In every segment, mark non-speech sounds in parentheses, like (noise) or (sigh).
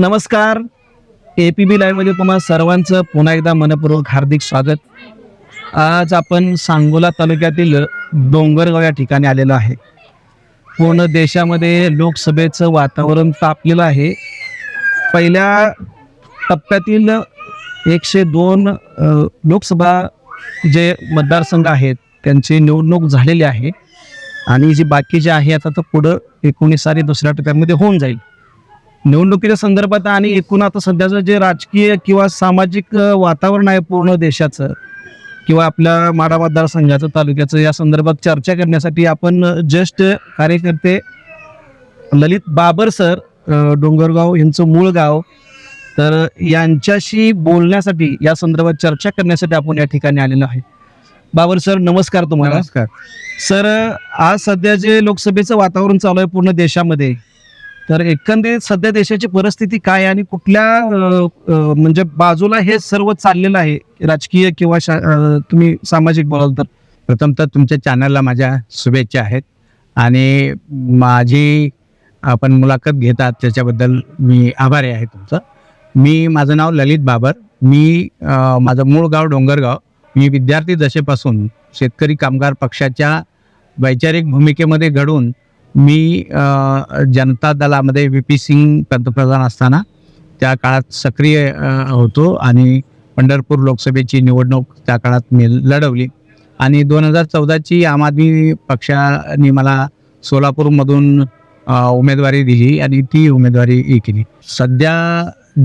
नमस्कार. A P बी लाईव्हमध्ये तुम्हाला सर्वांचं पुन्हा एकदा मनपूर्वक हार्दिक स्वागत. आज आपण सांगोला तालुक्यातील डोंगरगाव या ठिकाणी आलेलो आहे. पूर्ण देशामध्ये लोकसभेचं वातावरण तापलेलं आहे. पहिल्या टप्प्यातील एकशे दोन लोकसभा जे मतदारसंघ आहेत त्यांची निवडणूक झालेली आहे. आणि जी बाकीचे आहे आता तर पुढं एकोणीस साली दुसऱ्या टप्प्यामध्ये होऊन जाईल. निवडणुकीच्या संदर्भात आणि एकूण आता सध्याचं जे राजकीय किंवा सामाजिक वातावरण आहे पूर्ण देशाचं किंवा आपल्या माडा मतदारसंघाचं तालुक्याचं या संदर्भात चर्चा करण्यासाठी आपण ज्येष्ठ कार्यकर्ते ललित बाबर सर डोंगरगाव यांचं मूळ गाव तर यांच्याशी बोलण्यासाठी या संदर्भात चर्चा करण्यासाठी आपण या ठिकाणी आलेलो आहे. बाबर सर नमस्कार तुम्हाला. नमस्कार. सर आज सध्या जे लोकसभेचं वातावरण चालू आहे पूर्ण देशामध्ये तर एकंदरीत सध्या देशाची परिस्थिती काय आहे आणि कुठल्या म्हणजे बाजूला हे सर्व चाललेलं आहे? राजकीय किंवा शा- तुम्ही सामाजिक बोलाल तर. प्रथमतः तुमच्या चॅनलला माझ्या शुभेच्छा आहेत. आणि माझी आपण मुलाखत घेतात त्याच्याबद्दल मी आभारी आहे तुमचं. मी माझं नाव ललित बाबर. मी माझं मूळ गाव डोंगरगाव. मी विद्यार्थी दशेपासून शेतकरी कामगार पक्षाच्या वैचारिक भूमिकेमध्ये घडून मी जनता दलामध्ये व्ही पी सिंग पंतप्रधान असताना त्या काळात सक्रिय होतो आणि पंढरपूर लोकसभेची निवडणूक त्या काळात मी लढवली. आणि दोन हजार चौदाची आम आदमी पक्षाने मला सोलापूरमधून उमेदवारी दिली आणि ती उमेदवारी हे केली. सध्या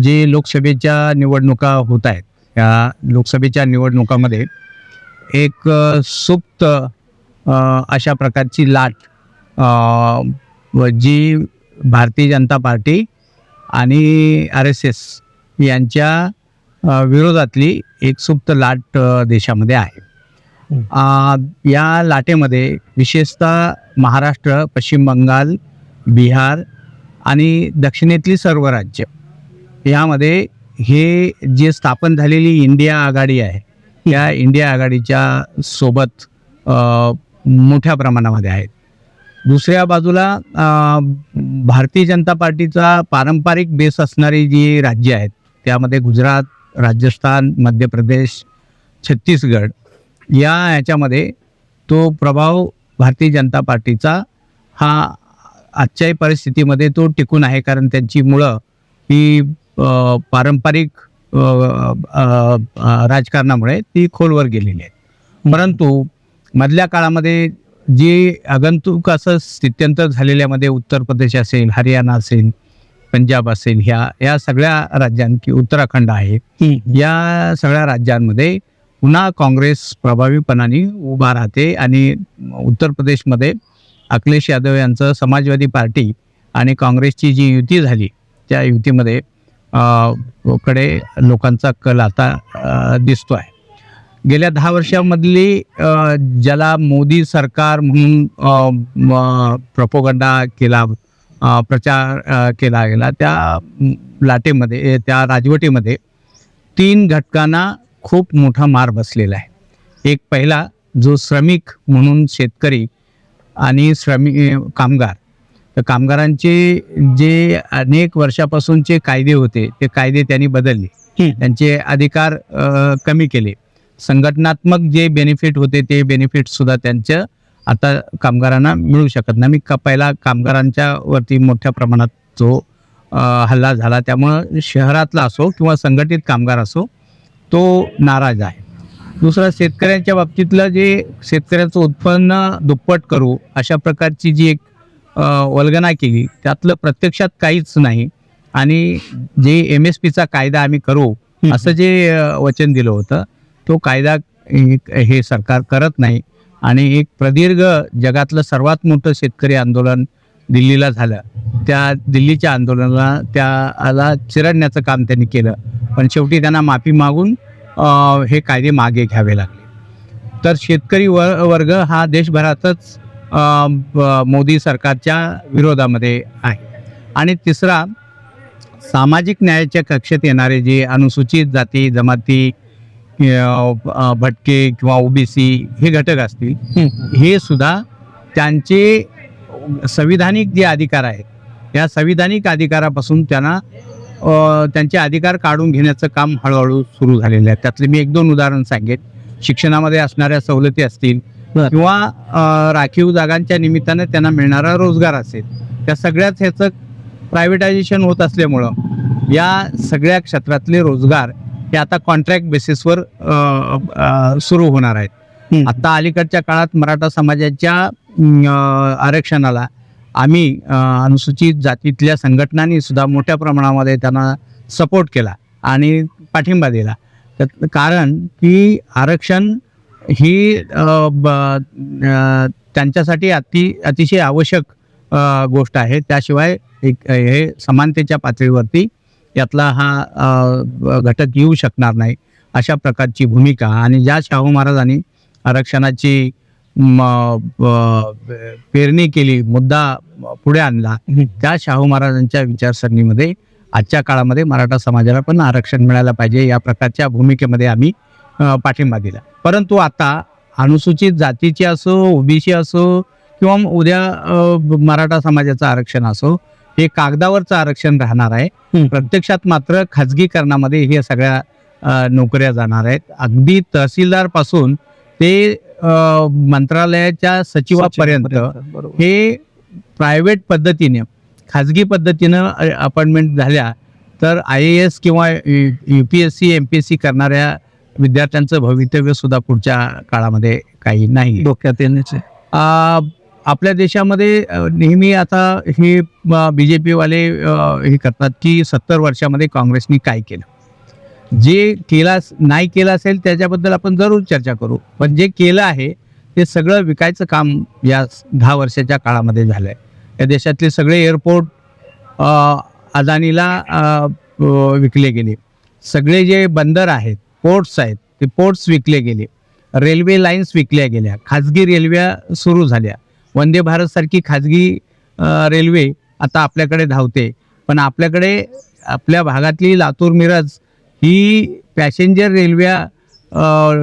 जे लोकसभेच्या निवडणुका होत आहेत या लोकसभेच्या निवडणुकामध्ये एक सुप्त अशा प्रकारची लाट जी भारतीय जनता पार्टी आणि आर एस एस यांच्या विरोधातली एक सुप्त लाट देशामध्ये आहे. या लाटेमध्ये विशेषतः महाराष्ट्र पश्चिम बंगाल बिहार आणि दक्षिणेतली सर्व राज्य यामध्ये हे जे स्थापन झालेली इंडिया आघाडी आहे या इंडिया आघाडीच्या सोबत मोठ्या प्रमाणामध्ये आहेत. दुसऱ्या बाजूला भारतीय जनता पार्टीचा पारंपरिक बेस असणारी जी राज्य आहेत त्यामध्ये गुजरात राजस्थान मध्य प्रदेश छत्तीसगड या ह्याच्यामध्ये तो प्रभाव भारतीय जनता पार्टीचा हा आजच्याही परिस्थितीमध्ये तो टिकून आहे कारण त्यांची मुळं ही पारंपरिक राजकारणामुळे ती खोलवर गेलेली आहेत. परंतु मधल्या काळामध्ये जे आगंतुक असं स्थित्यंतर झालेल्यामध्ये उत्तर प्रदेश असेल हरियाणा असेल पंजाब असेल ह्या या सगळ्या राज्यां उत्तराखंड आहे. या सगळ्या राज्यांमध्ये पुन्हा काँग्रेस प्रभावीपणाने उभा राहते आणि उत्तर प्रदेशमध्ये अखिलेश यादव यांचं समाजवादी पार्टी आणि काँग्रेसची जी युती झाली त्या युतीमध्ये कडे लोकांचा कल आता दिसतो आहे गेल्या दहा वर्षामधली ज्याला मोदी सरकार म्हणून प्रपोगंडा केला प्रचार केला गेला त्या लाटेमध्ये त्या राजवटीमध्ये तीन घटकांना खूप मोठा मार बसलेला आहे. एक पहिला जो श्रमिक म्हणून शेतकरी आणि श्रमिक कामगार. तर कामगारांचे जे अनेक वर्षापासूनचे कायदे होते ते कायदे त्यांनी बदलले. त्यांचे अधिकार कमी केले. संघटनात्मक जे बेनिफिट होते ते बेनिफिट सुद्धा त्यांचं आता कामगारांना मिळू शकत नाही. मी का पहिला कामगारांच्या वरती मोठ्या प्रमाणात जो हल्ला झाला त्यामुळं शहरातला असो किंवा संघटित कामगार असो तो नाराज आहे. दुसरं शेतकऱ्यांच्या बाबतीतलं जे शेतकऱ्याचं उत्पन्न दुप्पट करू अशा प्रकारची जी एक वल्गना केली त्यातलं प्रत्यक्षात काहीच नाही. आणि जे एम एस पीचा कायदा आम्ही करू असं जे वचन दिलं होतं तो कायदा हे हे सरकार करत नाही. आणि एक प्रदीर्घ जगातलं सर्वात मोठं शेतकरी आंदोलन दिल्लीला झालं. त्या दिल्लीच्या आंदोलनाला त्याला चिरडण्याचं काम त्यांनी केलं. पण शेवटी त्यांना माफी मागून हे कायदे मागे घ्यावे लागले. तर शेतकरी व वर्ग हा देशभरातच मोदी सरकारच्या विरोधामध्ये आहे. आणि तिसरा सामाजिक न्यायाच्या कक्षेत येणारे जे अनुसूचित जाती जमाती भटके किंवा ओबीसी हे घटक असतील हे. सुद्धा त्यांचे संविधानिक जे अधिकार आहेत या संविधानिक अधिकारापासून त्यांना त्यांचे अधिकार काढून घेण्याचं काम हळूहळू सुरू झालेलं आहे. त्यातले मी एक दोन उदाहरण सांगेन. शिक्षणामध्ये असणाऱ्या सवलती असतील. किंवा राखीव जागांच्या निमित्ताने त्यांना मिळणारा रोजगार असेल त्या सगळ्याच ह्याचं प्रायव्हेटायझेशन होत असल्यामुळं या सगळ्या क्षेत्रातले रोजगार हे आता कॉन्ट्रॅक्ट बेसिसवर सुरू होणार आहेत. आता अलीकडच्या काळात मराठा समाजाच्या आरक्षणाला आम्ही अनुसूचित जातीतल्या संघटनांनी सुद्धा मोठ्या प्रमाणामध्ये त्यांना सपोर्ट केला आणि पाठिंबा दिला. कारण की आरक्षण ही त्यांच्यासाठी अति अतिशय आवश्यक गोष्ट आहे. त्याशिवाय एक हे समानतेच्या पातळीवरती यातला हा घटक येऊ शकणार नाही अशा प्रकारची भूमिका. आणि ज्या शाहू महाराजांनी आरक्षणाची पेरणी केली मुद्दा पुढे आणला. त्या शाहू महाराजांच्या विचारसरणीमध्ये आजच्या काळामध्ये मराठा समाजाला पण आरक्षण मिळायला पाहिजे या प्रकारच्या भूमिकेमध्ये आम्ही पाठिंबा दिला. परंतु आता अनुसूचित जातीची असो ओबीसी असो किंवा उद्या मराठा समाजाचं आरक्षण असो हे कागदावरचं आरक्षण राहणार आहे. प्रत्यक्षात मात्र खाजगीकरणामध्ये हे सगळ्या नोकऱ्या जाणार आहेत. अगदी तहसीलदारपासून ते मंत्रालयाच्या सचिवापर्यंत हे प्रायव्हेट पद्धतीने खाजगी पद्धतीनं अपॉइंटमेंट झाल्या तर आय ए एस किंवा U P S C M P S C करणाऱ्या विद्यार्थ्यांचं भवितव्य सुद्धा पुढच्या काळामध्ये काही नाही. डोक्यात येण्याचे. आपल्या देशामध्ये नेहमी आता हे बी जे पीवाले हे करतात की सत्तर वर्षामध्ये काँग्रेसनी काय केलं? जे केला नाही केलं असेल त्याच्याबद्दल आपण जरूर चर्चा करू. पण जे केलं आहे ते सगळं विकायचं काम या दहा वर्षाच्या काळामध्ये झालं आहे या देशातले सगळे एअरपोर्ट अदानीला विकले गेले. सगळे जे बंदर आहेत पोर्ट्स आहेत ते पोर्ट्स विकले गेले. रेल्वे लाईन्स विकल्या गेल्या. खाजगी रेल्वे सुरू झाल्या. वंदे भारतसारखी खाजगी रेल्वे आता आपल्याकडे धावते. पण आपल्याकडे आपल्या भागातली लातूर मिरज ही पॅसेंजर रेल्वे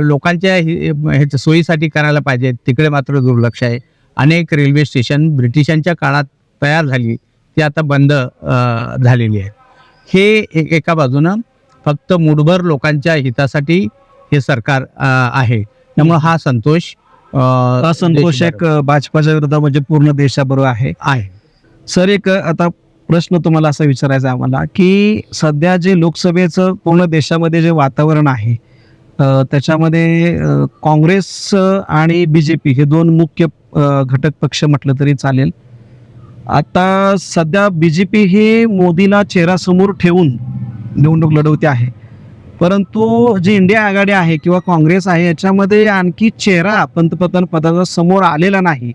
लोकांच्या ह्याच्या सोयीसाठी करायला पाहिजे. तिकडे मात्र दुर्लक्ष आहे. अनेक रेल्वे स्टेशन ब्रिटिशांच्या काळात तयार झाली. ती आता बंद झालेली आहे हे एका बाजूनं फक्त मुठभर लोकांच्या हितासाठी हे सरकार आहे. त्यामुळं हा संतोष हा संतोष एक भाजपाच्या विरोधात म्हणजे पूर्ण देशाबरोबर आहे. आहे. सर एक आता प्रश्न तुम्हाला असा विचारायचा आहे आम्हाला की सध्या जे लोकसभेचं पूर्ण देशामध्ये जे वातावरण आहे त्याच्यामध्ये काँग्रेस आणि बी जे पी हे दोन मुख्य घटक पक्ष म्हटलं तरी चालेल. आता सध्या बी जे पी हे मोदीला चेहरासमोर ठेवून निवडणूक लढवते आहे. परंतु जी इंडिया आघाडी आहे किंवा काँग्रेस आहे याच्यामध्ये आणखी चेहरा पंतप्रधान पदाचा समोर आलेला नाही.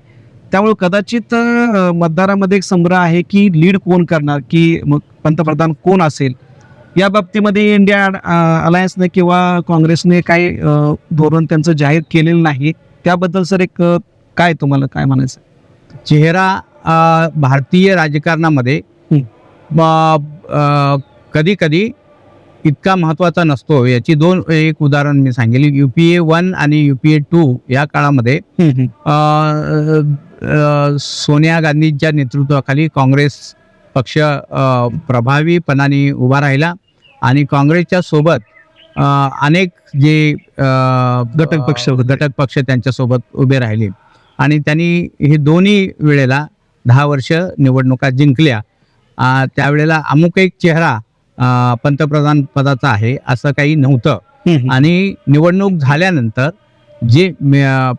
त्यामुळे कदाचित मतदारामध्ये एक संभ्रम आहे की लीड कोण करणार की मग पंतप्रधान कोण असेल? या बाबतीमध्ये इंडिया अलायन्सने किंवा काँग्रेसने काही धोरण त्यांचं जाहीर केलेलं नाही. त्याबद्दल सर एक काय तुम्हाला काय म्हणायचं? चेहरा भारतीय राजकारणामध्ये कधी कधी इतका महत्त्वाचा नसतो. याची दोन एक उदाहरण मी सांगेल. यू पी ए वन आणि यू पी ए टू या काळामध्ये सोनिया गांधींच्या नेतृत्वाखाली काँग्रेस पक्ष प्रभावीपणाने उभा राहिला आणि काँग्रेसच्या सोबत अनेक जे घटक पक्ष. घटक पक्ष त्यांच्यासोबत उभे राहिले. आणि त्यांनी हे दोन्ही वेळेला दहा वर्ष निवडणुका जिंकल्या. त्यावेळेला अमुक एक चेहरा पंतप्रधान पदाचा आहे असं काही नव्हतं. आणि निवडणूक झाल्यानंतर जे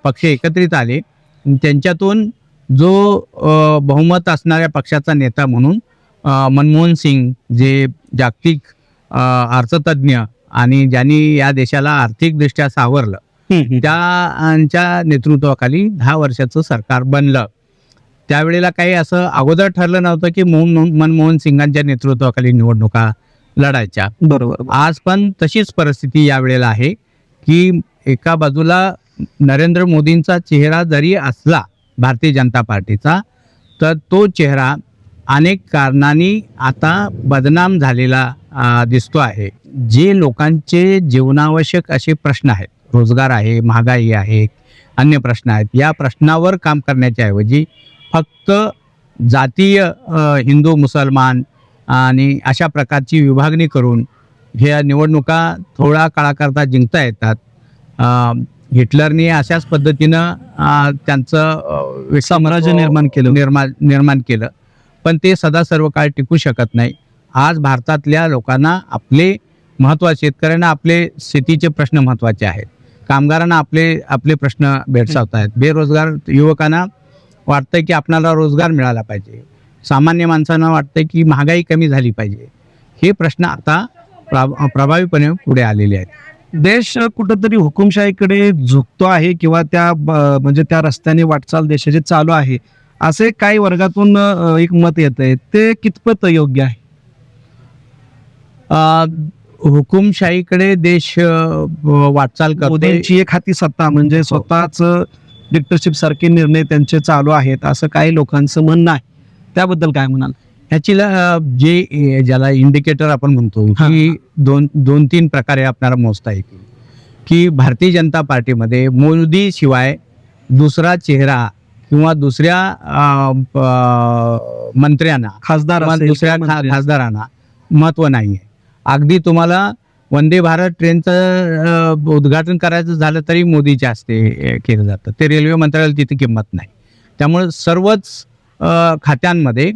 पक्ष एकत्रित आले त्यांच्यातून जो बहुमत असणाऱ्या पक्षाचा नेता म्हणून मनमोहन सिंग जे जागतिक अर्थतज्ञ आणि ज्यांनी या देशाला आर्थिकदृष्ट्या सावरलं त्यांच्या नेतृत्वाखाली दहा वर्षाचं सरकार बनलं. त्यावेळेला काही असं अगोदर ठरलं नव्हतं की मोहन मनमोहन सिंगांच्या नेतृत्वाखाली निवडणुका लढायच्या. बरोबर आज पण तशीच परिस्थिती यावेळेला आहे की एका बाजूला नरेंद्र मोदींचा चेहरा जरी असला भारतीय जनता पार्टीचा तर तो चेहरा अनेक कारणांनी आता बदनाम झालेला दिसतो आहे. जे लोकांचे जीवनावश्यक असे प्रश्न आहेत रोजगार आहे महागाई आहे अन्य प्रश्न आहेत या प्रश्नावर काम करण्याच्या ऐवजी फक्त जातीय हिंदू मुसलमान आणि अशा प्रकारची विभागणी करून ह्या निवडणुका थोड्या काळाकरता जिंकता येतात. हिटलरने अशाच पद्धतीनं त्यांचं साम्राज्य निर्माण केलं. निर्माण निर्माण केलं. पण ते सदा सर्व काळ टिकू शकत नाही. आज भारतातल्या लोकांना आपले महत्त्वाचे शेतकऱ्यांना आपले शेतीचे प्रश्न महत्त्वाचे आहेत. कामगारांना आपले आपले प्रश्न भेडसावत आहेत बेरोजगार युवकांना वाटतंय की आपणाला रोजगार मिळाला पाहिजे. सामान्य माणसांना वाटतंय की महागाई कमी झाली पाहिजे. हे प्रश्न आता प्रा- प्रभावीपणे पुढे आलेले आहेत. देश कुठंतरी हुकुमशाहीकडे झुकतो आहे किंवा त्या म्हणजे त्या रस्त्याने वाटचाल देशाची चालू आहे असे काही वर्गातून एक मत येत आहे ते कितपत योग्य आहे? हुकुमशाहीकडे देश वाटचाल करतो मोदींची एक हाती सत्ता म्हणजे स्वतःच डिक्टरशिप सारखे निर्णय त्यांचे चालू आहेत असं काही लोकांचं म्हणणं आहे. त्याबद्दल काय म्हणाल? ह्याची जे ज्याला इंडिकेटर आपण म्हणतो हा. की दोन दोन तीन प्रकारे आपल्याला मोजता येतील. की भारतीय जनता पार्टीमध्ये मोदी शिवाय दुसरा चेहरा किंवा दुसऱ्या मंत्र्यांना खासदार दुसऱ्या खासदारांना महत्त्व नाही आहे अगदी तुम्हाला वंदे भारत ट्रेनचं उद्घाटन करायचं झालं तरी मोदीच्या हस्ते केलं जातं. ते रेल्वे मंत्रालयाला तिथे किंमत नाही. त्यामुळे सर्वच खात्यांमध्ये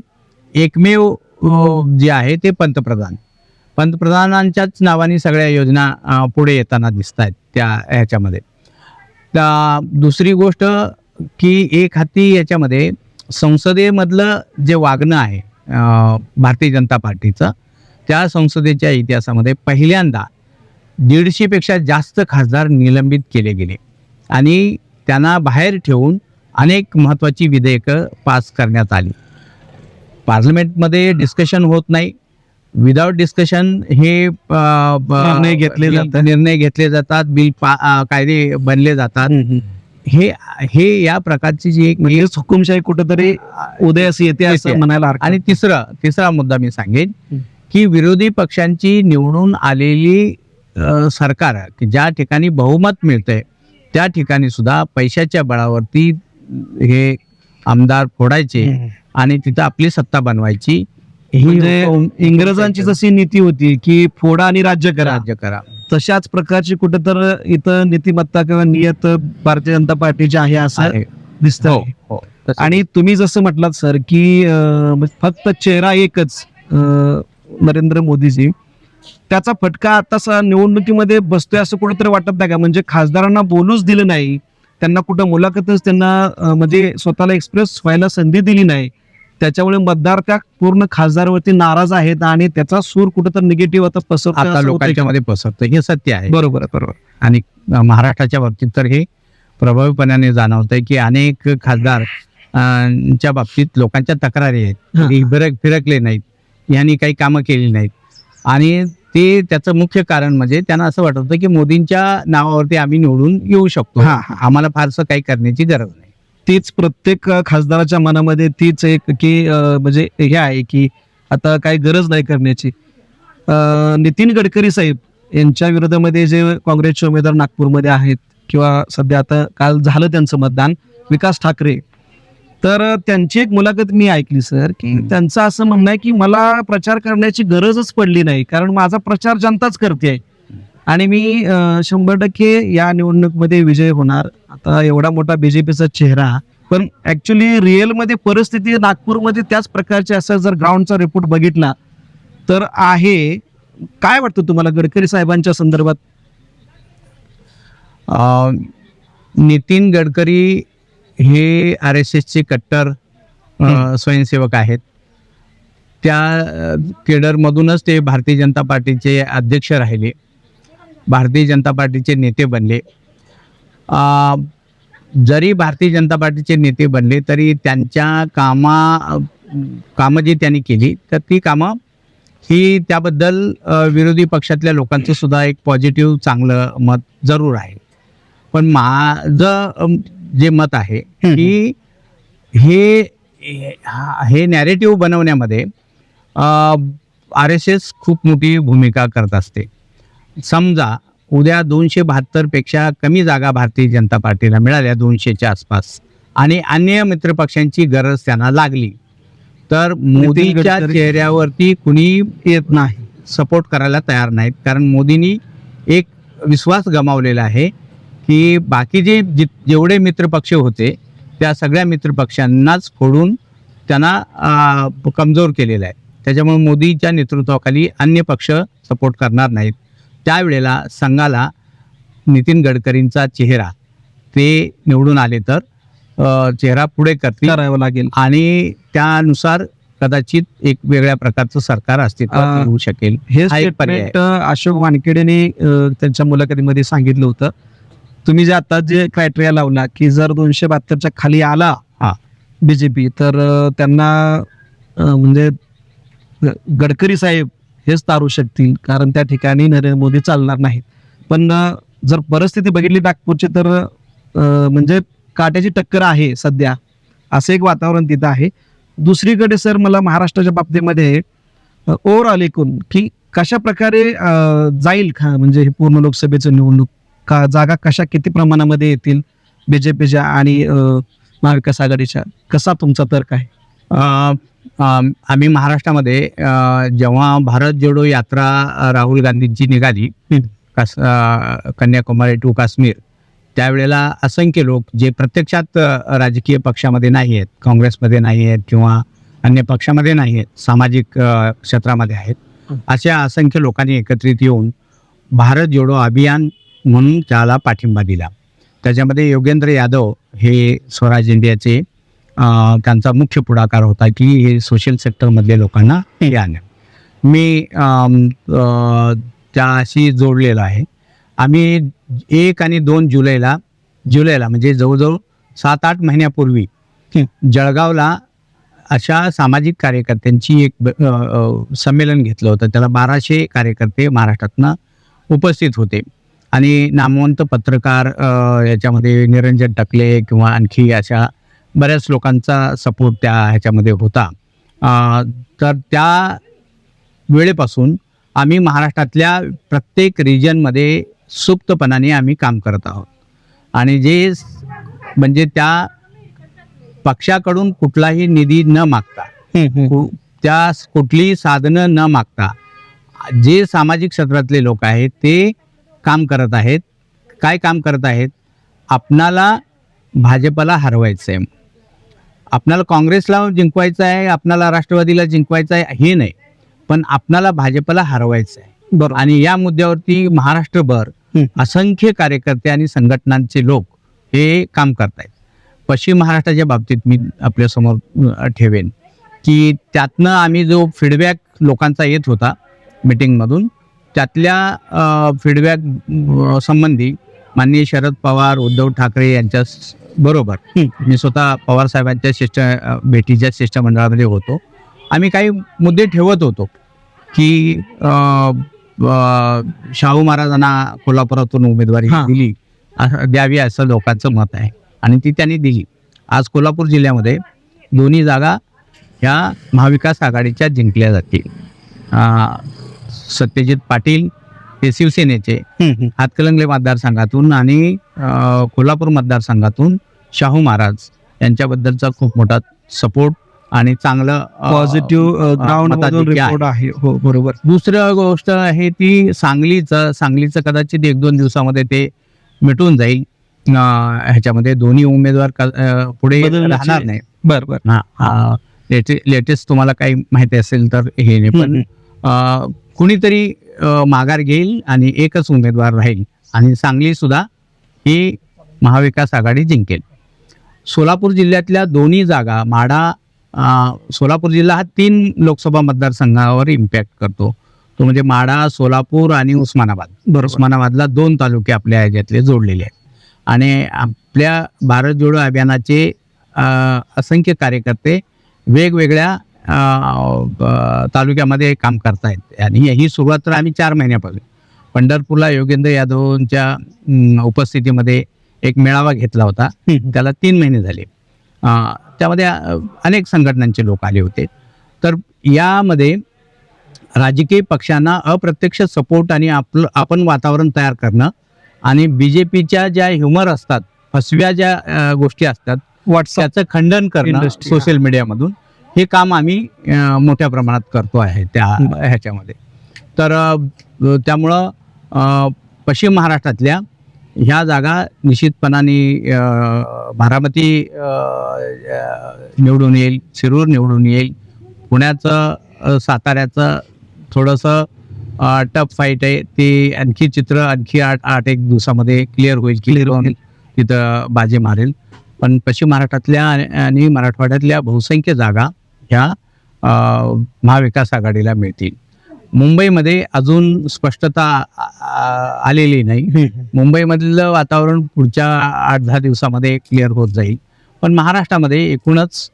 एकमेव अं, जे आहे ते पंतप्रधान. पंतप्रधानांच्याच नावाने सगळ्या योजना पुढे येताना दिसत आहेत त्या ह्याच्यामध्ये. त्या दुसरी गोष्ट की एक हाती याच्यामध्ये संसदेमधलं जे वागणं आहे भारतीय जनता पार्टीचं त्या संसदेच्या इतिहासामध्ये पहिल्यांदा दीडशेपेक्षा जास्त खासदार निलंबित केले गेले. आणि त्यांना बाहेर ठेवून अनेक महत्त्वाची विधेयकं पास करण्यात आली पार्लमेंटमध्ये डिस्कशन होत नाही विदाउट डिस्कशन हे निर्णय घेतले जातात. निर्णय घेतले जातात बिल कायदे बनले जातात. हे हे या प्रकारची जी एक म्हणजे हुकुमशाही कुठेतरी उदयास येते असं. म्हणायला आणि तिसरं तिसरा मुद्दा मी सांगेन. की विरोधी पक्षांची निवडून आलेली सरकार की ज्या ठिकाणी बहुमत मिळतंय त्या ठिकाणी सुद्धा पैशाच्या बळावरती हे आमदार फोडायचे. आणि तिथं आपली सत्ता बनवायची. ही म्हणजे हुकुम- इंग्रजांची जशी नीती होती की फोडा आणि राज्य करा. राज्य करा. तशाच प्रकारची कुठं तर इथं नीतिमत्ता किंवा नियत भारतीय जनता पार्टीची आहे असं. दिसत हो हो. आणि तुम्ही जसं म्हटलात सर की म्हणजे फक्त चेहरा एकच नरेंद्र मोदीजी त्याचा फटका आता निवडणुकीमध्ये बसतोय असं कुठेतरी वाटत नाही का? म्हणजे खासदारांना बोलूच दिलं नाही. त्यांना कुठं मुलाखतच त्यांना म्हणजे स्वतःला एक्सप्रेस व्हायला संधी दिली नाही. त्याच्यामुळे मतदार त्या पूर्ण खासदारवरती नाराज आहेत आणि त्याचा सूर कुठं तर निगेटिव्ह आता पसरतो आता लोकांच्या? मध्ये पसरतं हे सत्य आहे. बरोबर आहे, बरोबर आणि महाराष्ट्राच्या बाबतीत तर हे प्रभावीपणाने जाणवतंय की अनेक खासदार च्या बाबतीत लोकांच्या तक्रारी आहेत. फिरक फिरकले नाहीत. यांनी काही कामं केली नाहीत. आणि ते त्याचं मुख्य कारण म्हणजे त्यांना असं वाटत होतं की मोदींच्या नावावरती आम्ही निवडून येऊ शकतो. हा. आम्हाला फारसं काही करण्याची गरज नाही. तीच प्रत्येक खासदाराच्या मनामध्ये तीच एक की म्हणजे हे आहे की आता काही गरज नाही करण्याची. नितीन गडकरी साहेब यांच्या विरोधामध्ये जे काँग्रेसचे उमेदवार नागपूरमध्ये आहेत किंवा सध्या आता काल झालं त्यांचं मतदान विकास ठाकरे तर त्यांची एक मुलाखत मी ऐकली सर की. त्यांचं असं म्हणणं आहे की मला प्रचार करण्याची गरजच पडली नाही कारण माझा प्रचार जनताच करते आणि मी शंभर टक्के या निवडणुकीमध्ये विजय होणार. आता एवढा मोठा बीजेपीचा चेहरा पण ऍक्च्युली रिअलमध्ये परिस्थिती नागपूरमध्ये त्याच प्रकारची असं जर ग्राउंडचा रिपोर्ट बघितला तर आहे. काय वाटतं तुम्हाला गडकरी साहेबांच्या संदर्भात? नितीन गडकरी हे आर एस एसचे कट्टर. स्वयंसेवक आहेत. त्या केडरमधूनच ते भारतीय जनता पार्टीचे अध्यक्ष राहिले. भारतीय जनता पार्टीचे नेते बनले. जरी भारतीय जनता पार्टीचे नेते बनले तरी त्यांच्या कामा कामं जी त्यांनी केली तर ती कामं ही त्याबद्दल विरोधी पक्षातल्या लोकांचं सुद्धा एक पॉझिटिव्ह चांगलं मत जरूर आहे. पण माझं जे मत आहे. की हे हे- नॅरेटिव्ह बनवण्यामध्ये आर एस एस खूप मोठी भूमिका करत असते समजा उद्या दोनशे बहात्तरपेक्षा कमी जागा भारतीय जनता पार्टीला मिळाल्या दोनशेच्या आसपास आणि अन्य मित्रपक्षांची गरज त्यांना लागली तर मोदीच्या चेहऱ्यावरती कुणी येत नाही सपोर्ट करायला तयार नाहीत कारण मोदींनी एक विश्वास गमावलेला आहे की बाकीचे जे जेवढे मित्रपक्ष होते त्या सगळ्या मित्रपक्षांनाच फोडून त्यांना कमजोर केलेलं आहे. त्याच्यामुळे मोदीच्या नेतृत्वाखाली अन्य पक्ष सपोर्ट करणार नाहीत. त्यावेळेला संघाला नितीन गडकरींचा चेहरा ते निवडून आले तर चेहरा पुढे करतील. करावं लागेल. आणि त्यानुसार कदाचित एक वेगळ्या प्रकारचं सरकार अस्तित्वात येऊ शकेल. हे अशोक वानखेडेने त्यांच्या मुलाखतीमध्ये सांगितलं होतं. तुम्ही जे आता जे क्रायटेरिया लावला की जर दोनशे बहात्तरच्या खाली आला हा. बीजेपी तर त्यांना म्हणजे गडकरी साहेब हेच तारू शकतील कारण त्या ठिकाणी नरेंद्र मोदी चालणार नाहीत. पण जर परिस्थिती बघितली नागपूरची तर म्हणजे काट्याची टक्कर आहे सध्या. असं एक वातावरण तिथं आहे. दुसरीकडे सर मला महाराष्ट्राच्या बाबतीमध्ये ओव्हरऑल एकूण की कशा प्रकारे जाईल का म्हणजे हे पूर्ण लोकसभेचं निवडणूक? का जागा कशा किती प्रमाणामध्ये येतील बीजेपीच्या आणि महाविकास आघाडीच्या कसा तुमचा तर्क आहे आम्ही महाराष्ट्रामध्ये जेव्हा भारत जोडो यात्रा राहुल गांधींची निघाली. कास कन्याकुमारी टू काश्मीर त्यावेळेला असंख्य लोक जे प्रत्यक्षात राजकीय पक्षामध्ये नाही आहेत काँग्रेसमध्ये नाही आहेत किंवा अन्य पक्षामध्ये नाही आहेत सामाजिक क्षेत्रामध्ये आहेत. अशा असंख्य लोकांनी एकत्रित येऊन भारत जोडो अभियान म्हणून त्याला पाठिंबा दिला. त्याच्यामध्ये योगेंद्र यादव हे स्वराज इंडियाचे त्यांचा मुख्य पुढाकार होता की हे सोशल सेक्टरमधल्या लोकांना हे आणणं मी त्याशी जोडलेलो आहे. आम्ही एक आणि दोन जुलैला जुलैला म्हणजे जवळजवळ सात आठ महिन्यापूर्वी जळगावला अशा सामाजिक कार्यकर्त्यांची एक ब- संमेलन घेतलं होतं. त्याला बाराशे कार्यकर्ते महाराष्ट्रातनं उपस्थित होते. आणि नामवंत पत्रकार याच्यामध्ये निरंजन टकले किंवा आणखी अशा बऱ्याच लोकांचा सपोर्ट त्या ह्याच्यामध्ये होता. तर त्या वेळेपासून आम्ही महाराष्ट्रातल्या प्रत्येक रिजनमध्ये सुप्तपणाने आम्ही काम करत आहोत. आणि जे म्हणजे त्या पक्षाकडून कुठलाही निधी न मागता त्या कुठलीही साधनं न मागता जे सामाजिक क्षेत्रातले लोक आहेत ते काम करत आहेत. काय काम करत आहेत? आपणाला भाजपला हरवायचं आहे आपणाला काँग्रेसला जिंकवायचं आहे आपणाला राष्ट्रवादीला जिंकवायचं आहे हे नाही. पण आपणाला भाजपला हरवायचं आहे बरोबर. आणि या मुद्द्यावरती महाराष्ट्रभर. असंख्य कार्यकर्ते आणि संघटनांचे लोक हे काम करतायत. पश्चिम महाराष्ट्राच्या बाबतीत मी आपल्यासमोर ठेवेन की त्यातनं आम्ही जो फीडबॅक लोकांचा येत होता मिटिंगमधून त्यातल्या फीडबॅक संबंधी माननीय शरद पवार उद्धव ठाकरे यांच्या बरोबर. मी स्वतः पवार साहेबांच्या शिष्ट भेटीच्या शिष्टमंडळामध्ये होतो. आम्ही काही मुद्दे ठेवत होतो की शाहू महाराजांना कोल्हापुरातून उमेदवारी. दिली द्यावी असं लोकांचं मत आहे. आणि ती त्यांनी दिली. आज कोल्हापूर जिल्ह्यामध्ये दोन्ही जागा ह्या महाविकास आघाडीच्या जिंकल्या जातील. सत्यजित पाटील हे शिवसेनेचे. हातकलंगले मतदारसंघातून आणि कोल्हापूर मतदारसंघातून शाहू महाराज यांच्याबद्दलचा खूप मोठा सपोर्ट आणि चांगलं पॉझिटिव्ह ग्राउंड आहे. रिपोर्ट आहे. हो बरोबर. दुसरं गोष्ट आहे ती सांगलीचं सांगलीचं कदाचित एक दोन दिवसामध्ये ते मिटून जाईल. ह्याच्यामध्ये दोन्ही उमेदवार पुढे राहणार नाही बर बर. लेटेस्ट तुम्हाला काही माहिती असेल तर हे नाही पण कुणीतरी माघार घेईल आणि एकच उमेदवार राहील आणि सांगली सुद्धा ही महाविकास आघाडी जिंकेल. सोलापूर जिल्ह्यातल्या दोन्ही जागा अं, सोलापूर जिल्हा हा तीन लोकसभा मतदारसंघावर इम्पॅक्ट करतो. तो म्हणजे माढा सोलापूर आणि उस्मानाबाद. उस्मानाबादला दोन तालुके आपल्या ह्याच्यातले जोडलेले आहेत. आणि आपल्या भारत जोडो अभियानाचे असंख्य कार्यकर्ते वेगवेगळ्या तालुक्यामध्ये काम करतायत. आणि ही सुरुवात तर आम्ही चार महिन्यापासून. पंढरपूरला योगेंद्र यादवच्या उपस्थितीमध्ये एक मेळावा घेतला होता. त्याला तीन महिने झाले. त्यामध्ये अनेक संघटनांचे लोक आले होते. तर यामध्ये राजकीय पक्षांना अप्रत्यक्ष सपोर्ट आणि आपलं आपण वातावरण तयार करणं आणि बी जे पीच्या ज्या ह्युमर असतात फसव्या ज्या गोष्टी असतात व्हॉट्सअप त्याचं खंडन करणं सोशल मीडियामधून हे काम आम्ही मोठ्या प्रमाणात करतो आहे त्या. ह्याच्यामध्ये. तर त्यामुळं पश्चिम महाराष्ट्रातल्या ह्या जागा निश्चितपणाने बारामती निवडून येईल शिरूर निवडून येईल. पुण्याचं साताऱ्याचं थोडंसं टफ फाईट आहे. ते आणखी चित्र आणखी आठ आठ एक दिवसामध्ये क्लिअर होईल क्लिअर होईल. तिथं बाजी मारेल. पण पश्चिम महाराष्ट्रातल्या आणि मराठवाड्यातल्या बहुसंख्य जागा ह्या महाविकास आघाडीला मिळतील. मुंबईमध्ये अजून स्पष्टता आलेली नाही. मुंबईमधलं वातावरण पुढच्या आठ दहा दिवसामध्ये क्लिअर होत जाईल. पण महाराष्ट्रामध्ये एकूणच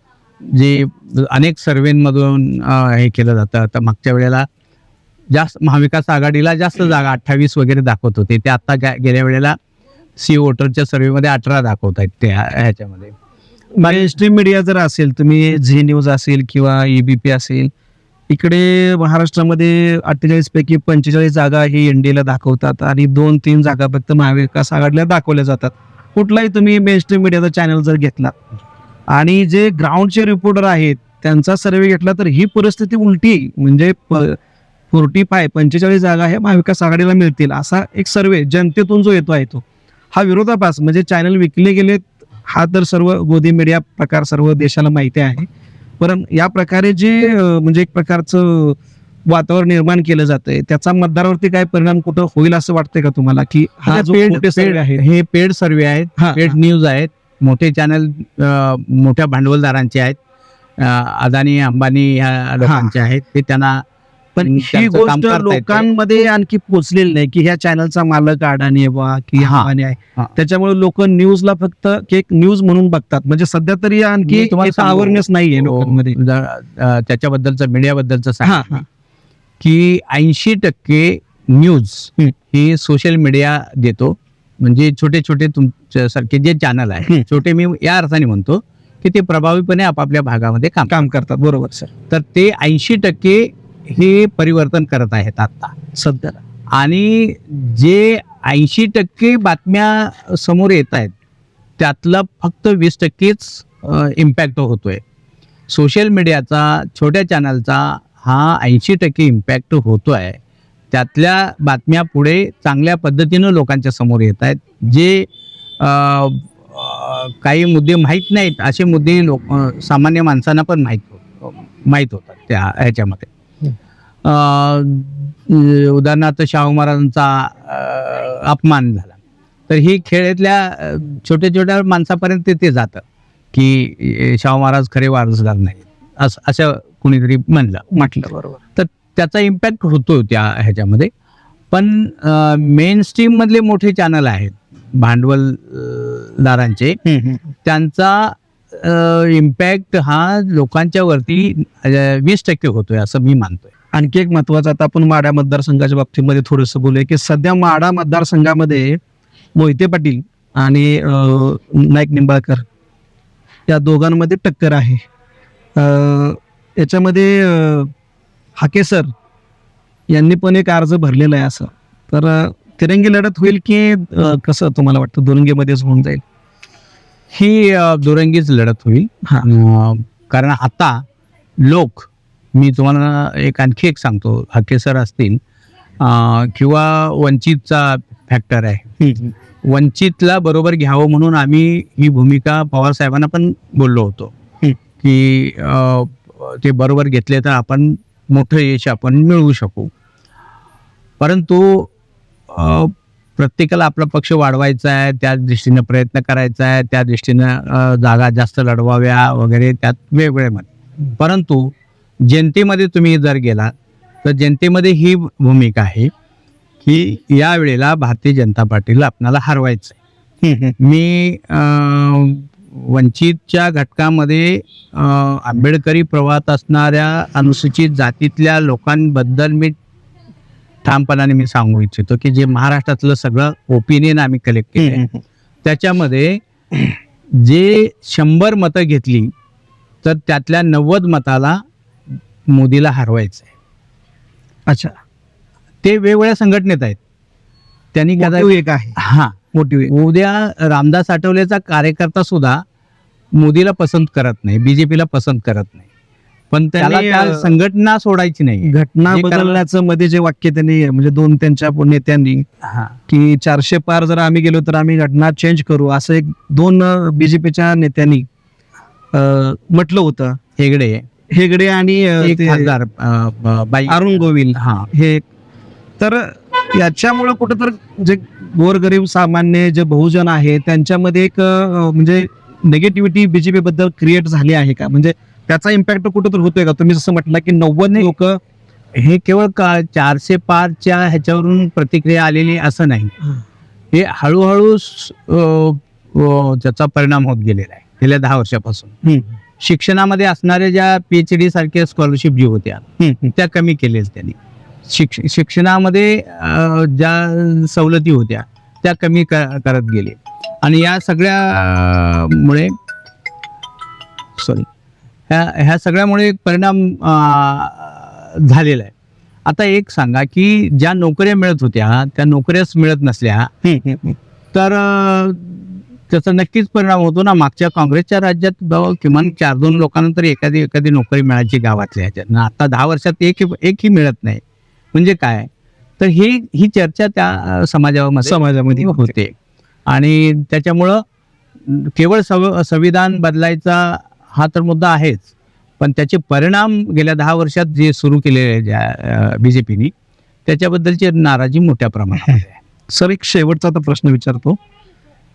जे अनेक सर्वेंमधून हे केलं जातं. आता मागच्या वेळेला जास्त महाविकास आघाडीला जास्त जागा अठ्ठावीस वगैरे दाखवत होते. ते आता गेल्या वेळेला सी वोटरच्या सर्वेमध्ये अठरा दाखवत आहेत ते ह्या- ह्याच्यामध्ये. म्हणजे मेन मीडिया जर असेल तुम्ही झी न्यूज असेल किंवा एबीपी असेल इकडे महाराष्ट्रामध्ये अठ्ठेचाळीस पैकी पंचेचाळीस जागा ही एनडीएला दाखवतात आणि दोन तीन जागा फक्त महाविकास आघाडीला दाखवल्या जातात. कुठलाही तुम्ही मेनस्ट्रीम मीडियाचा चॅनल जर घेतला आणि जे ग्राउंडचे रिपोर्टर आहेत त्यांचा सर्वे घेतला तर ही परिस्थिती उलटी म्हणजे फोर्टी फाय पंचेचाळीस जागा ह्या महाविकास आघाडीला मिळतील असा एक सर्वे जनतेतून जो येतो आहे तो. हा विरोधाभास म्हणजे चॅनल विकले गेलेत हा तर सर्व गोदी मीडिया प्रकार सर्व देशाला माहिती आहे. पण या प्रकारे जे म्हणजे एक प्रकारचं वातावरण निर्माण केलं जातंय त्याचा मतदारावरती काय परिणाम कुठं होईल असं वाटतंय का तुम्हाला? की हा जो पेड सर्वे आहे हे पेड सर्वे आहेत हा, पेड न्यूज आहेत मोठे चॅनल मोठ्या भांडवलदारांचे आहेत अदानी अंबानी ह्या लोकांचे आहेत ते त्यांना पण ही त्यांचं काम गोष्ट. लोकांमध्ये आणखी पोचलेली नाही की ह्या चॅनलचा मालक अडाणी आहे बा की हा. अंबानी आहे हा. त्याच्यामुळे लोक न्यूजला फक्त एक न्यूज म्हणून बघतात म्हणजे सध्या तरी आणखी मी तुम्हाला सांगू- अवेअरनेस नाहीये लोकांमध्ये ज- अ, त्याच्याबद्दलचं मीडियाबद्दलचं हा सांग हा की ऐंशी टक्के न्यूज हम्म. ही सोशल मीडिया देतो म्हणजे छोटे छोटे तुमच्यासारखे जे चॅनल आहे. छोटे मी या अर्थाने म्हणतो की ते प्रभावीपणे आपापल्या भागामध्ये काम काम करतात बरोबर सर तर ते ऐंशी टक्के हे परिवर्तन करत आहेत आता. सध्याला आणि जे ऐंशी टक्के बातम्या समोर येत आहेत त्यातला फक्त वीस टक्केच इम्पॅक्ट होतोय. सोशल मीडियाचा छोट्या चॅनलचा हा ऐंशी टक्के इम्पॅक्ट होतोय. त्यातल्या बातम्या पुढे चांगल्या पद्धतीनं लोकांच्या समोर येत आहेत. जे काही मुद्दे माहीत नाहीत असे मुद्दे लोक सामान्य माणसांना पण माहीत हो माहीत होतात त्या ह्याच्यामध्ये. उदाहरणार्थ शाहू महाराजांचा अपमान झाला. तर ही खेळातल्या छोट्या छोट्या माणसापर्यंत ते जातं की शाहू महाराज खरे वारसदार नाही असं असं कुणीतरी म्हणलं. म्हटलं बरोबर. तर त्याचा इम्पॅक्ट होतो त्या ह्याच्यामध्ये. पण मेन स्ट्रीम मधले मोठे चॅनल आहेत भांडवलदारांचे. त्यांचा इम्पॅक्ट हा लोकांच्या वरती वीस टक्के होतोय असं मी मानतोय. आणखी एक महत्वाचं आता आपण माडा मतदारसंघाच्या बाबतीमध्ये थोडंसं बोलूया की सध्या माडा मतदारसंघामध्ये मोहिते पाटील आणि नाईक निंबाळकर या दोघांमध्ये टक्कर आहे. याच्यामध्ये अं, हाके सर यांनी पण एक अर्ज भरलेला आहे असं. तर तिरंगी लढत होईल की कसं तुम्हाला वाटतं? दुरंगीमध्येच होऊन जाईल? ही दुरंगीच लढत होईल. हा. कारण आता लोक मी तुम्हाला एक आणखी एक सांगतो. हकेसर असतील किंवा वंचितचा फॅक्टर आहे. वंचितला बरोबर घ्यावं म्हणून आम्ही ही भूमिका पवार साहेबांना पण बोललो होतो. की ते बरोबर घेतले तर आपण मोठं यश आपण मिळवू शकू. परंतु प्रत्येकाला आपला पक्ष वाढवायचा आहे त्या दृष्टीनं प्रयत्न करायचा आहे त्या दृष्टीनं जागा जास्त लढवाव्या वगैरे त्यात वेगवेगळे मत परंतु जनतेमध्ये तुम्ही जर गेला तर जनतेमध्ये ही भूमिका आहे की या वेळेला भारतीय जनता पार्टीला आपणाला हरवायचं आहे मी वंचितच्या घटकामध्ये आंबेडकरी प्रवाहात असणाऱ्या अनुसूचित जातीतल्या लोकांबद्दल मी ठामपणाने मी सांगू इच्छितो की जे महाराष्ट्रातलं सगळं ओपिनियन आम्ही कलेक्ट केलं त्याच्यामध्ये जे शंभर मतं घेतली तर त्यातल्या नव्वद मताला मोदीला हरवायचं आहे अच्छा. ते वेगवेगळ्या संघटनेत आहेत. त्यांनी कदाचित मोटिव्ह एक आहे. हा. मोटिव्ह उद्या रामदास आठवलेचा कार्यकर्ता सुद्धा मोदीला पसंत करत नाही बीजेपीला पसंत करत नाही. पण त्याला त्या संघटना सोडायची नाही घटना बदलण्याचं मध्ये जे वाक्य त्यांनी म्हणजे दोन त्यांच्या नेत्यांनी हा. की चारशे पार जर आम्ही गेलो तर आम्ही घटना चेंज करू असं एक दोन बीजेपीच्या नेत्यांनी म्हटलं होतं. हेगडे. हेगडे आणि अं, एक ते खासदार अं, ब- बाई. अरुण गोविल. हा. हे. तर याच्यामुळं कुठंतर जे गोरगरीब सामान्य जे बहुजन आहे त्यांच्यामध्ये एक अं, म्हणजे नेगेटिव्हिटी बीजेपी बद्दल क्रिएट झाली आहे का? म्हणजे त्याचा इम्पॅक्ट कुठं होतोय का? तुम्ही जसं म्हटलं की नव्वद लोक हे केवळ का चारशे पारच्या ह्याच्यावरून प्रतिक्रिया आलेली असं नाही. हे. हळूहळू स- अं, अं, त्याचा परिणाम होत गेलेला आहे गेल्या दहा वर्षापासून. शिक्षणामध्ये असणाऱ्या ज्या पीएच डी सारख्या स्कॉलरशिप जी होत्या त्या कमी केलेल्या त्यांनी. शिक्ष शिक्षणामध्ये ज्या सवलती होत्या त्या कमी करत गेले. आणि या सगळ्या मुळे सॉरी ह्या ह्या सगळ्यामुळे एक परिणाम झालेला आहे. आता एक सांगा की ज्या नोकऱ्या मिळत होत्या त्या नोकऱ्याच मिळत नसल्या तर त्याचा नक्कीच परिणाम होतो ना. मागच्या काँग्रेसच्या राज्यात किमान चार दोन लोकांना तरी एखादी एखादी नोकरी मिळायची गावातल्या ह्याच्यात. ना आता दहा वर्षात एक एकही मिळत नाही. म्हणजे काय? तर ही ही चर्चा त्या समाजामध्ये समाजामध्ये होते. आणि त्याच्यामुळं केवळ सव संविधान बदलायचा हा तर मुद्दा आहेच. पण त्याचे परिणाम गेल्या दहा वर्षात जे सुरू केलेले ज्या बी जे पीनी त्याच्याबद्दलची नाराजी मोठ्या प्रमाणात आहे. (laughs) सर एक शेवटचा आता प्रश्न विचारतो.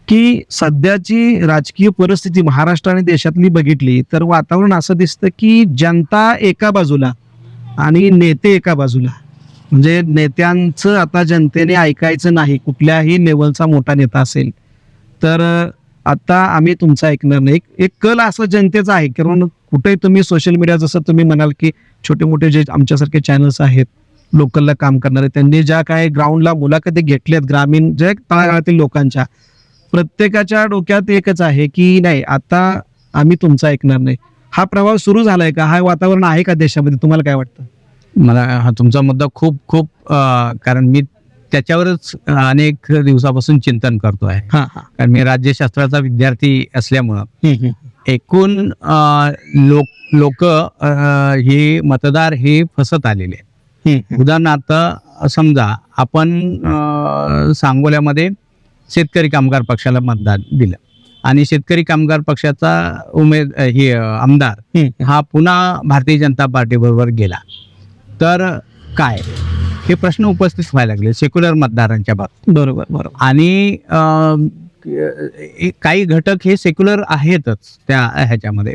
की सध्याची राजकीय परिस्थिती महाराष्ट्र आणि देशातली बघितली तर वातावरण असं दिसतं की जनता एका बाजूला आणि नेते एका बाजूला. म्हणजे नेत्यांचं आता जनतेने ऐकायचं नाही कुठल्याही लेवलचा मोठा नेता असेल. तर आता आम्ही तुमचं ऐकणार नाही. एक- एक कल असं जनतेचा आहे कारण कुठे तुम्ही सोशल मीडिया जसं तुम्ही म्हणाल की छोटे मोठे जे आमच्यासारखे चॅनल्स आहेत लोकलला काम करणारे त्यांनी ज्या काय ग्राउंडला मुलाखती घेतल्यात ग्रामीण ज्या तळागाळातील लोकांच्या प्रत्येकाच्या डोक्यात एकच आहे की नाही आता आम्ही तुमचं ऐकणार नाही. हा प्रभाव सुरू झालाय का? हा वातावरण आहे का देशामध्ये? तुम्हाला काय वाटतं? मला हा तुमचा मुद्दा खूप खूप कारण मी त्याच्यावरच अनेक दिवसापासून चिंतन करतो आहे. कारण मी राज्यशास्त्राचा विद्यार्थी असल्यामुळं एकूण लोक लोक हे मतदार हे फसत आलेले उदाहरणार्थ समजा आपण सांगोल्यामध्ये शेतकरी कामगार पक्षाला मतदान दिलं. आणि शेतकरी कामगार पक्षाचा उमेद हे आमदार हा. पुन्हा भारतीय जनता पार्टी बरोबर गेला. तर काय? हे प्रश्न उपस्थित व्हायला लागले सेक्युलर मतदारांच्या बाबतीत. बरोबर बरोबर. आणि काही घटक हे सेक्युलर आहेतच त्या ह्याच्यामध्ये.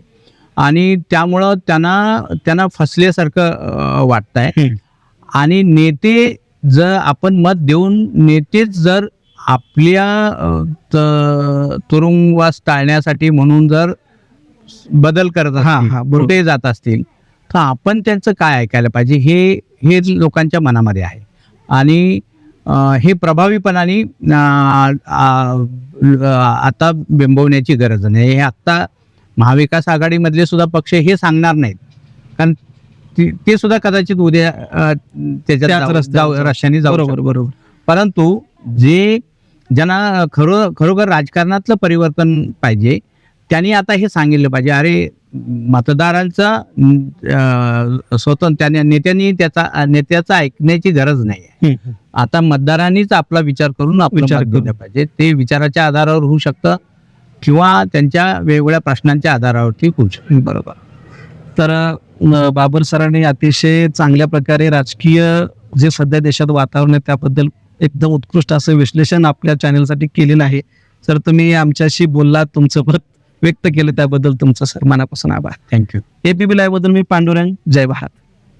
आणि त्यामुळं त्यांना त्यांना फसल्यासारखं अं, वाटतंय. हम्म. आणि नेते जर आपण मत देऊन नेतेच जर आपल्या तुरुंगवास टाळण्यासाठी म्हणून जर बदल करत हा हा कुठे जात असतील तर आपण त्यांचं काय ऐकायला पाहिजे? हे हे लोकांच्या मनामध्ये आहे. आणि हे प्रभावीपणाने आता बिंबवण्याची गरज नाही. हे आत्ता महाविकास आघाडीमधले सुद्धा पक्ष हे सांगणार नाहीत. कारण ते सुद्धा कदाचित उद्या अं, त्याच्यात त्याच जाऊ- रस्त्यावर जाऊ रस्त्याने जाऊ बरोबर. बरोबर. परंतु जे ज्यांना खरो खरोखर राजकारणातलं परिवर्तन पाहिजे त्यांनी आता हे सांगितलं पाहिजे. अरे मतदारांचा स्वतंत्र त्याने नेत्यांनी त्याचा नेत्याचा ऐकण्याची गरज नाही आता मतदारांनीच आपला विचार करून विचार. केला पाहिजे. ते विचाराच्या आधारावर होऊ शकतं किंवा त्यांच्या वेगवेगळ्या प्रश्नांच्या आधारावरती होऊ शकतं. बरोबर. तर बाबर सरांनी अतिशय चांगल्या प्रकारे राजकीय जे सध्या देशात वातावरण आहे त्याबद्दल एकदम उत्कृष्ट असं विश्लेषण आपल्या चॅनलसाठी केलेलं आहे. सर तुम्ही आमच्याशी बोललात तुमचं मत व्यक्त केलं त्याबद्दल तुमचं सर मनापासून आभार. थँक्यू एपीबी लाईव्हबद्दल मी पांडुरंग जय भारत.